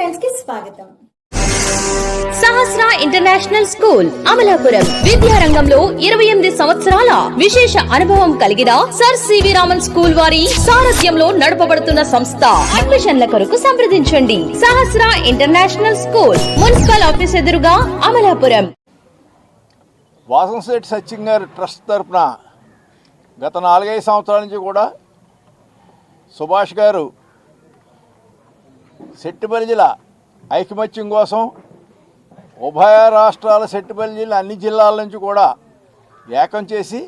స్వాగతం. Sahasra international school Amalapuram. విద్యారంగంలో ఇరవై ఎనిమిది సంవత్సరాల విశేష అనుభవం కలిగిన సర్ సివి రామన్ స్కూల్ వారి సారథ్యంలో నడపబడుతున్న సంస్థ. అడ్మిషన్ల కొరకు సంప్రదించండి. Sahasra international school municipal office ఎదురుగా అమలాపురం. వాసంశెట్టి సత్యం గారి ట్రస్ట్ తరపున గత నాలుగైదు సంవత్సరాల నుంచి కూడా సుభాష్ గారు సెట్టిబలిజిల ఐకమత్యం కోసం ఉభయ రాష్ట్రాల సెట్టిబలిజిల అన్ని జిల్లాల నుంచి కూడా ఏకం చేసి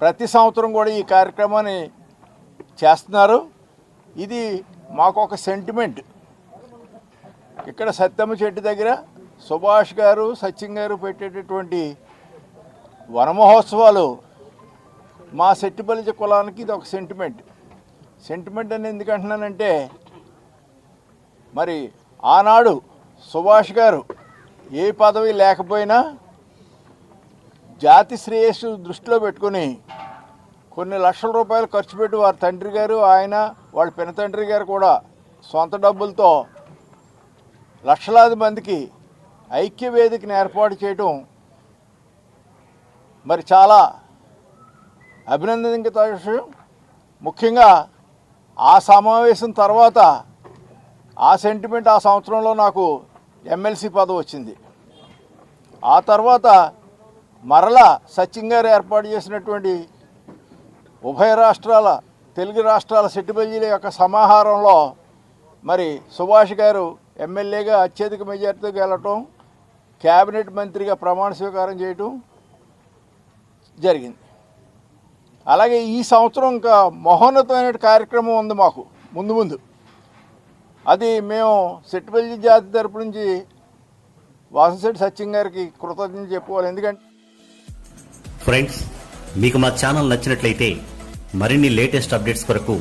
ప్రతి సంవత్సరం కూడా ఈ కార్యక్రమాన్ని చేస్తున్నారు. ఇది మాకు ఒక సెంటిమెంట్ ఇక్కడ సత్యమ్మ చెట్టు దగ్గర సుభాష్ గారు సచిన్ గారు పెట్టేటటువంటి వనమహోత్సవాలు మా సెట్టిపల్లి కులానికి ఇది ఒక సెంటిమెంట్ సెంటిమెంట్ అని ఎందుకు అంటున్నానంటే మరి ఆనాడు సుభాష్ గారు ఏ పదవి లేకపోయినా జాతి శ్రేయస్సు దృష్టిలో పెట్టుకొని కొన్ని లక్షల రూపాయలు ఖర్చు పెట్టి వారి తండ్రి గారు ఆయన వాళ్ళ పినతండ్రి గారు కూడా సొంత డబ్బులతో లక్షలాది మందికి ఐక్య వేదికను ఏర్పాటు చేయటం మరి చాలా అభినందనీయ విషయం ముఖ్యంగా ఆ సమావేశం తర్వాత ఆ సెంటిమెంట్ ఆ సంవత్సరంలో నాకు ఎమ్మెల్సీ పదవి వచ్చింది. ఆ తర్వాత మరలా సచిన్ గారు ఏర్పాటు చేసినటువంటి ఉభయ రాష్ట్రాల తెలుగు రాష్ట్రాల సెట్టిబల్జీల యొక్క సమాహారంలో మరి సుభాష్ గారు ఎమ్మెల్యేగా అత్యధిక మెజార్టీతో గెలటం క్యాబినెట్ మంత్రిగా ప్రమాణ స్వీకారం చేయటం జరిగింది. అలాగే ఈ సంవత్సరం ఇంకా మహోన్నతమైన కార్యక్రమం ఉంది మాకు ముందు ముందు. అది మేము సెట్టిబల్జీ జాతి తరపు నుంచి వాసంశెట్టి సత్యం గారికి కృతజ్ఞత చెప్పుకోవాలి. ఎందుకంటే ఫ్రెండ్స్ మీకు మా ఛానల్ నచ్చినట్లయితే మరిన్ని లేటెస్ట్ అప్డేట్స్ కొరకు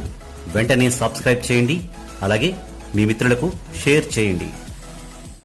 వెంటనే సబ్స్క్రైబ్ చేయండి అలాగే మీ మిత్రులకు షేర్ చేయండి.